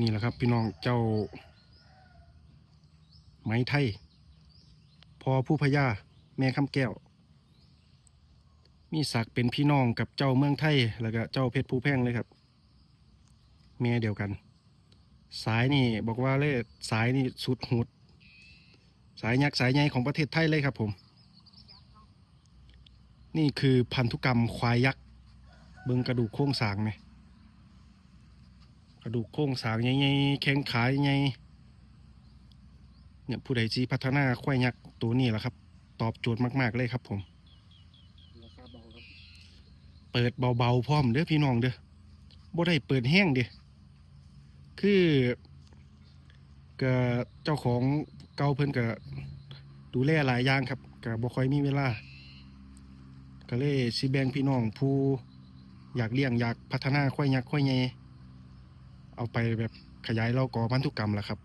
นี่แหละครับพี่น้องเจ้า ไม้ไทย พอผู้พญาแม่คำแก้ว มีศักดิ์เป็นพี่น้องกับเจ้าเมืองไทย แล้วก็เจ้าเพชรภูแพงเลยครับ แม่เดียวกัน สายนี่บอกว่าเลยสายนี่สุดหูด สายยักษ์สายใหญ่ของประเทศไทยเลยครับผม นี่คือพันธุกรรมควายยักษ์เบิงกระดูกโครงสางไหม กระดูกโครงสางใหญ่ๆแข้งขาใหญ่เนี่ยผู้ใดจีพัฒนาควายยักษ์ตัวนี้แหละครับ ตอบโจทย์มาก ๆ เลยครับผมเปิดเบาๆพร้อมเด้อพี่น้องเด้อบ่ได้เปิดแห้งเด้อคือก็เจ้าของเก่าเพิ่นก็ดูแลหลายอย่างครับก็บ่ค่อยมีเวลาก็เลยสิแบ่งพี่น้องผู้อยากเลี้ยงอยากพัฒนาควายยักษ์ควายใหญ่ เอาไปแบบขยายเราก่อพันธุกรรมล่ะครับ